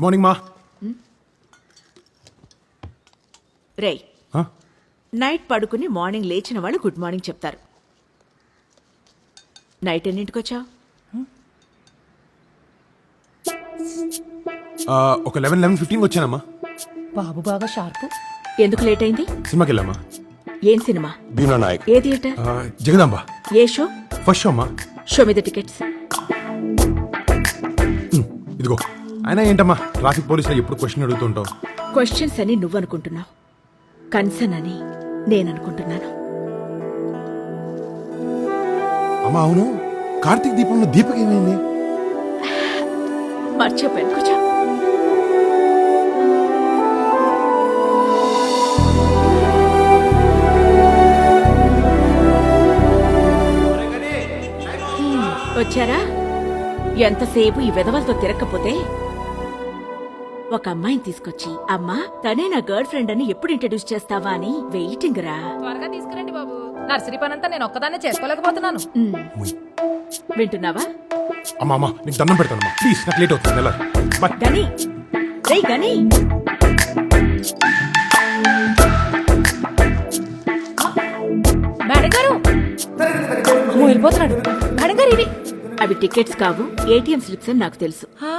Good morning మా హ? Night పడుకుని మార్నింగ్ లేచిన వాళ్ళు గుడ్ మార్నింగ్ చెప్తారు. నైట్ ఎన్నింటికి వచ్చావు ఆ, ఒక లెవెన్ లెవెన్ ఫిఫ్టీన్ వచ్చానమ్మా. బాబు బాగా షార్ప్. ఎందుకు లేట్ అయింది సినిమాకి వెళ్ళామా? ఏం సినిమా? భీమా నాయక్. ఏ థియేటర్? ఆ, జగదాంబ. ఏ షో? ఫస్ట్ షో అమ్మా. షో మీద టికెట్స్. అయినా ఏంటమ్మా ట్రాఫిక్ పోలీసులు ఎప్పుడు క్వశ్చన్ అడుగుతుంటావు? క్వశ్చన్స్ అని నువ్వు అనుకుంటున్నావు కన్సర్న్ అని నేను అనుకుంటున్నాను అమ్మా అవును? కార్తీక్ దీపంలో దీపక్ ఏమైంది? మర్చిపోయాను హ్మ్, వచ్చారా? ఎంతసేపు ఈ విధవలతో తిరగకపోతే ఒక అమ్మాయిని తీసుకొచ్చి అమ్మా తనే నా గర్ల్ ఫ్రెండ్ అని ఎప్పుడు ఇంట్రడ్యూస్ చేస్తావా అని వెయిటింగ్ రా. త్వరగా తీసుకురండి బాబు. నర్సరీ పనంతా నేను ఒక్కదాన్నే చేసుకోలేకపోతున్నాను. వింటున్నావా? అమ్మా అమ్మా నీకు దండం పెడతానమ్మా ప్లీజ్ నాకు లేట్ అవుతుంది వెళ్ళాలి. బాయ్ గని. రేయ్ గని. మేడం గారు. అమ్మో, వెళ్ళిపోతున్నాడు. మేడం గారు ఇవి. అవి టికెట్స్ కావు ఏటీఎం స్లిప్స్ అని నాకు తెలుసు. హా?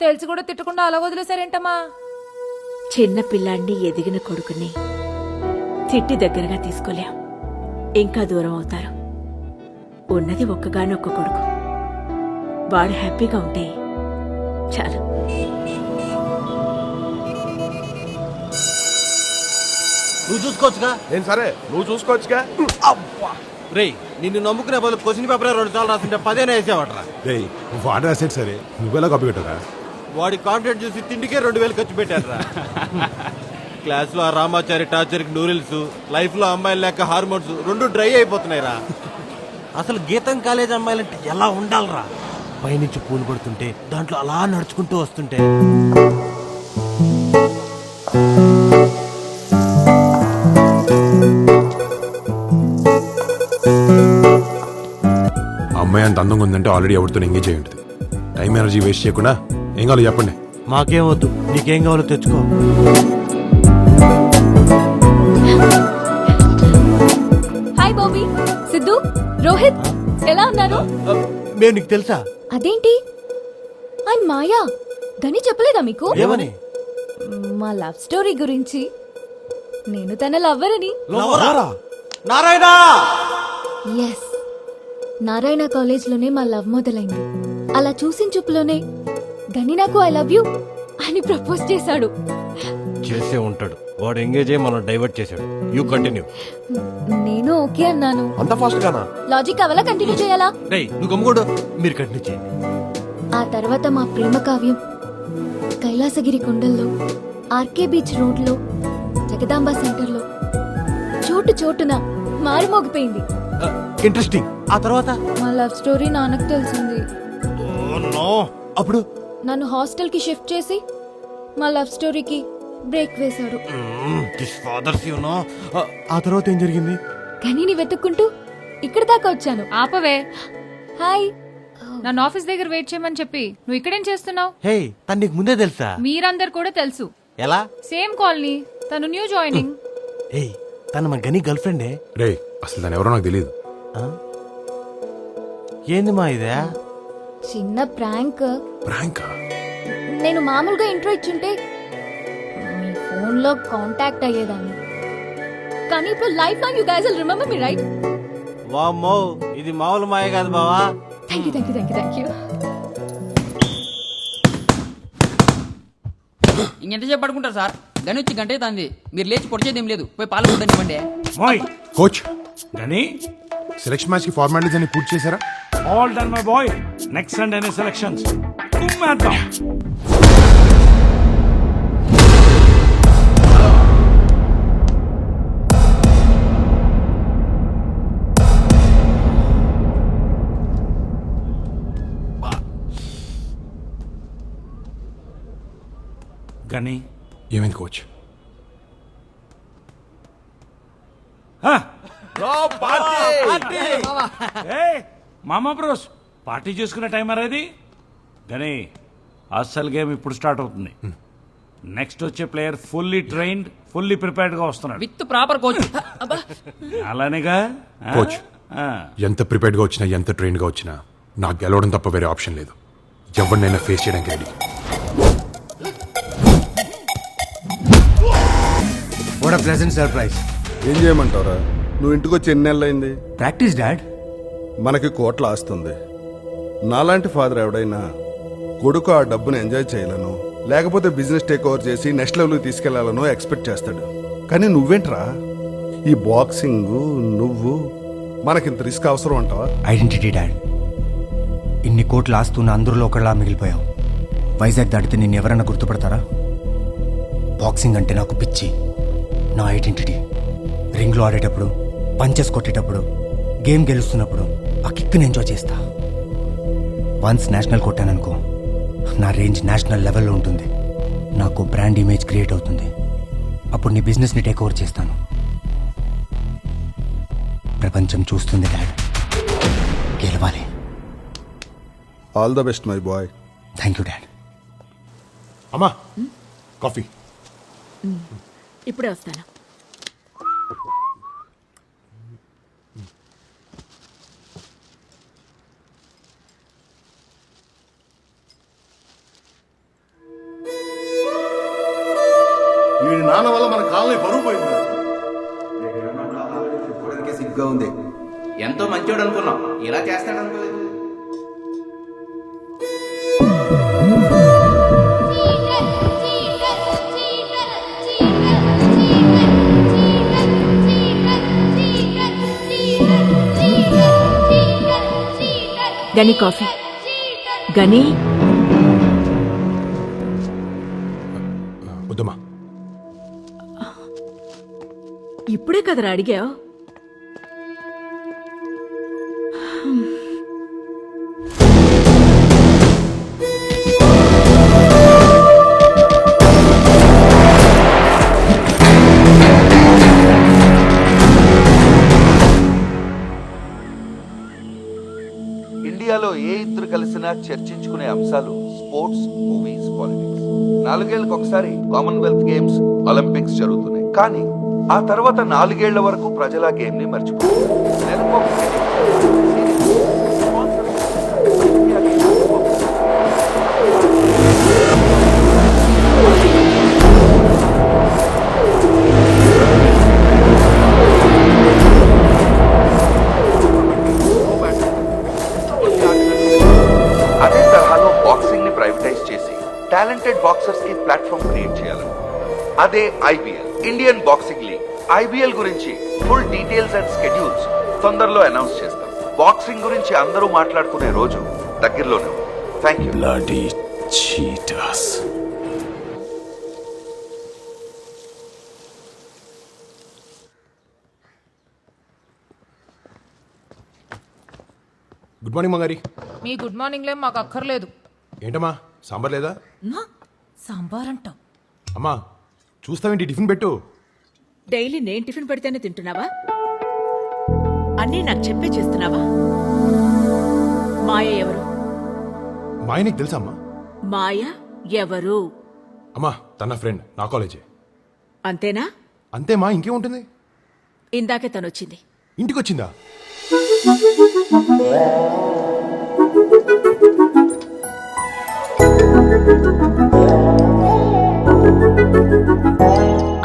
తెలిసి కూడా తిట్టకుండా అలా వదిలేసారేంటమ్మా చిన్న పిల్లాన్ని ఎదిగిన కొడుకుని చిట్టి దగ్గరగా తీసుకోలేం. ఇంకా దూరం అవుతారు. ఉన్నది ఒక్కగానొక్క కొడుకు. వాడు హ్యాపీగా ఉంటే చాలు. నువ్వు చూసుకోవచ్చుగా? నేను సరే? నువ్వు చూసుకోవచ్చుగా? రేయ్ నిన్ను నమ్ముకునే బదులు క్వశ్చన్ పేపర్ రెండు సార్లు రాసింటే పదేనే వేసేవాడరా? రే వాడు రాసేది సరే. నువ్వెలా కాపీ పెట్టరా వాడి కాంట్రాక్ట్ చూసి తిండికే రెండు వేలు ఖర్చు పెట్టారా క్లాస్లో ఆ రామాచారి టార్చర్ నూడిల్స్ లైఫ్లో అమ్మాయిలు లేక హార్మోన్స్ రెండు డ్రై అయిపోతున్నాయి రా అసలు గీతం కాలేజ్ అమ్మాయిలంటే ఎలా ఉండాలరా? పైనుంచి పూలు పడుతుంటే దాంట్లో అలా నడుచుకుంటూ వస్తుంటే. అమ్మాయి అంత అందంగా ఉందంటే ఆల్రెడీ ఎవరితో ఎంగేజ్ అయి ఉంటుంది. టైం ఎనర్జీ వేస్ట్ చేయకుండా ఏం కావాలో చెప్పండి. మాకేం వద్దు. నీకేం కావాలో తెచ్చుకో. హాయ్ బాబీ. సిద్ధు రోహిత్ ఎలా ఉన్నారు? మేము నీకు తెలుసా? అదేంటి? ఐ మాయా? గని చెప్పలేదా మీకు? ఏమని? మా లవ్ స్టోరీ గురించి. నేను తన లవ్వర్? అని నారాయణ! ఎస్ నారాయణ కాలేజ్లోనే మా లవ్ మొదలైంది. అలా చూసిన చూపులోనే గని నాకు ఐ లవ్ యూ అని ప్రపోజ్ చేశాడు. చేసే ఉంటాడు. వాడు ఎంగేజ్ అయ్యి మనం డైవర్ట్ చేశాడు. You continue. నేను ఓకే అన్నాను. అంత ఫాస్ట్ గానా? లాజిక్ అవలా కంటిన్యూ చేయాలా? రేయ్ నువ్వు గమ్ముకోడు. మీరు కంటిన్యూ చేయండి. ఆ తర్వాత మా ప్రేమ కావ్యం కైలాసగిరి కొండల్లో ఆర్కే బీచ్ రోడ్లో జగదాంబ సెంటర్లో చోటు చోటున మారుమోగిపోయింది ఇంట్రెస్టింగ్ ఆ తర్వాత? మా లవ్ స్టోరీ నాన్నకు తెలిసింది. అప్పుడు? నన్ను హాస్టల్కి షిఫ్ట్ చేసి మా లవ్ స్టోరీకి బ్రేక్ వేశాడు. దిస్ ఫాదర్స్ యు నో ఆ తర్వాత ఏం జరిగింది? గనిని వెతుక్కుంటూ ఇక్కడ దాకా వచ్చాను. ఆపవే. హాయ్. నన్ను ఆఫీస్ దగ్గర వెయిట్ చేయమని చెప్పి నువ్వు ఇక్కడేం చేస్తున్నావు? హే తను నీకు ముందే తెలుసా? మీరందరు కూడా తెలుసు. ఎలా? సేమ్ కాలనీ తను న్యూ జాయినింగ్ హే తను మన గని గర్ల్ ఫ్రెండే రే అసలు దాని ఎవరో నాకు తెలియదు ఏంది మా ఇదే? చిన్న ప్రాంక్. ప్రాంకా? నేను మామూలుగా ఇంట్రో ఇచ్చుంటే మీ ఫోన్లో కాంటాక్ట్ అయ్యేదాన్ని. కానీ ఇప్పుడు life long you guys remember me right? వామ్మో ఇది మామూలు మాయ కాదు బావా. Thank you thank you thank you thank you ఇంకెంతసేపు పడుకుంటారు సార్? గని వచ్చి గంటే తంది మీరు లేచి పొడిచేది ఏం లేదు. పోయి పాలు కొట్టనివ్వండి మోయ్ కోచ్. గని? సెలక్షన్ మ్యాచ్కి ఫార్మాలిటీస్ అన్ని పూర్తి చేశారా? All done my boy next Sunday selections కుమ్మేద్దాం Ghani ఏమైంది కోచ్? ఏ మామా బ్రోస్. పార్టీ చేసుకునే టైం అరేది గని అస్సలు గేమ్ ఇప్పుడు స్టార్ట్ అవుతుంది. నెక్స్ట్ వచ్చే ప్లేయర్ ఫుల్లీ ట్రైన్డ్ ఫుల్లీ ప్రిపేర్డ్గా వస్తున్నాడు. With proper coach. అలానేగా? ఆ? కోచ్. ఆ. ఎంత ప్రిపేర్డ్గా వచ్చినా ఎంత ట్రైన్గా వచ్చినా నాకు గెలవడం తప్ప వేరే ఆప్షన్ లేదు. ఎవరినైనా ఫేస్ చేయడానికి రెడీ వాట్ ప్లెజెంట్ సర్ప్రైజ్ ఏం చేయమంటారా నువ్వు ఇంటికి వచ్చి ఎన్ని నెలలు అయింది ప్రాక్టీస్ డాడ్ మనకి కోట్ల ఆస్తుంది నాలాంటి ఫాదర్ ఎవడైనా కొడుకు ఆ డబ్బును ఎంజాయ్ చేయాలను లేకపోతే బిజినెస్ టేక్ ఓవర్ చేసి నెక్స్ట్ లెవెల్కి తీసుకెళ్ళాలనో ఎక్స్పెక్ట్ చేస్తాడు. కానీ నువ్వేంట్రా? ఈ బాక్సింగ్ నువ్వు మనకింత రిస్క్ అవసరం అంటావా? Identity dad. ఇన్ని కోట్లు ఆస్తున్న అందరిలో ఒకళ్ళ మిగిలిపోయావు. వైజాగ్ దాటితే నేను ఎవరైనా గుర్తుపడతారా? బాక్సింగ్ అంటే నాకు పిచ్చి. నా ఐడెంటిటీ. రింగ్లో ఆడేటప్పుడు పంచెస్ కొట్టేటప్పుడు గేమ్ గెలుస్తున్నప్పుడు ఆ కిక్ని ఎంజాయ్ చేస్తా. వన్స్ నేషనల్ కొట్టాననుకో నా రేంజ్ నేషనల్ లెవెల్లో ఉంటుంది. నాకు బ్రాండ్ ఇమేజ్ క్రియేట్ అవుతుంది. అప్పుడు నీ బిజినెస్ని టేక్ ఓవర్ చేస్తాను. ప్రపంచం చూస్తుంది డాడ్. గెలవాలి. All the best my boy thank you dad. అమ్మా కాఫీ. ఇప్పుడే వస్తాను. మన కాలనీ బరువు పోయింది సిగ్గా ఉంది ఎంతో మంచోడు అనుకున్నాం. ఇలా చేస్తాడు అనుకోలేదు గని కాఫీ. గని ఇప్పుడే కదరా అడిగావు ఇండియాలో ఏ ఇద్దరు కలిసినా చర్చించుకునే అంశాలు స్పోర్ట్స్ మూవీస్ పాలిటిక్స్. నాలుగేళ్ళకు ఒకసారి కామన్వెల్త్ గేమ్స్ ఒలింపిక్స్ జరుగుతున్నాయి. కానీ ఆ తర్వాత నాలుగేళ్ళ వరకు ప్రజల గేమ్ని మర్చిపోతారు అదే తరహాలో బాక్సింగ్ని ప్రైవేటైజ్ చేసి టాలెంటెడ్ బాక్సర్స్కి ప్లాట్ఫామ్ క్రియేట్ చేయాలి అదే IBL Indian boxing league. IBL గురించి ఫుల్ డీటెయిల్స్ అండ్ స్కెడ్యూల్స్ తొందరలో అనౌన్స్ చేస్తాం. బాక్సింగ్ గురించి అందరూ మాట్లాడుకునే రోజు దగ్గరలోనే థ్యాంక్ యూ గుడ్ మార్నింగ్ మంగారి మీ గుడ్ మార్నింగ్లే మాకు అక్కర్లేదు. ఏంటమ్మా సాంబార్ లేదా? సాంబార్ అంటాం. అమ్మా చూస్తావేంటి? టిఫిన్ పెట్టు. డైలీ నేను టిఫిన్ పెడితేనే తింటున్నావా? అన్నీ నాకు చెప్పే చేస్తున్నావా? మాయ ఎవరు? మా ఆయనకి తెలుసా అమ్మా? మాయ ఎవరు? అమ్మా తన ఫ్రెండ్ నా కాలేజే. అంతేనా? అంతే మా ఇంకేముంటుంది ఇందాకే తనొచ్చింది. ఇంటికి వచ్చిందా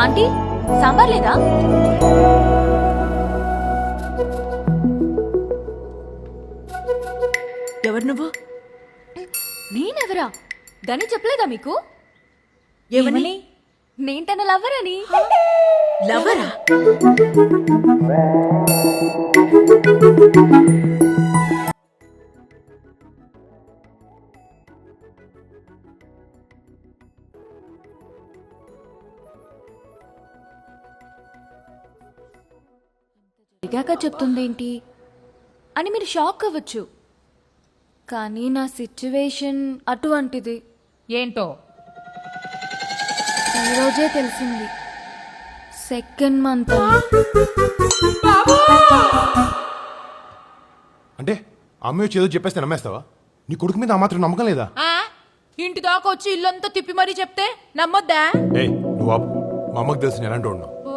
ఆంటీ సాంబార్ లేదా? ఎవరు నువ్వు? నేనెవరా? గని చెప్పలేదా మీకు? ఏమని? నేను తన లవ్వరని లవరా జరిగాక చెప్తుందేంటి? అని మీరు షాక్ అవ్వచ్చు. కానీ నా సిచ్యువేషన్ అటువంటిది. ఏంటో? ఈరోజే తెలిసింది. Second month. అంటే ఆ అమ్మాయి వచ్చి ఏదో చెప్పేస్తే నమ్మేస్తావా? నీ కొడుకు మీద ఆ మాత్రం నమ్మకం లేదా? ఇంటి దాకా వచ్చి ఇల్లంతా తిప్పి మరీ చెప్తే నమ్మొద్దా? ఏయ్ నువ్వు ఆపు. మా అమ్మకి తెలిసిన ఎలాంటి ఉన్నావు.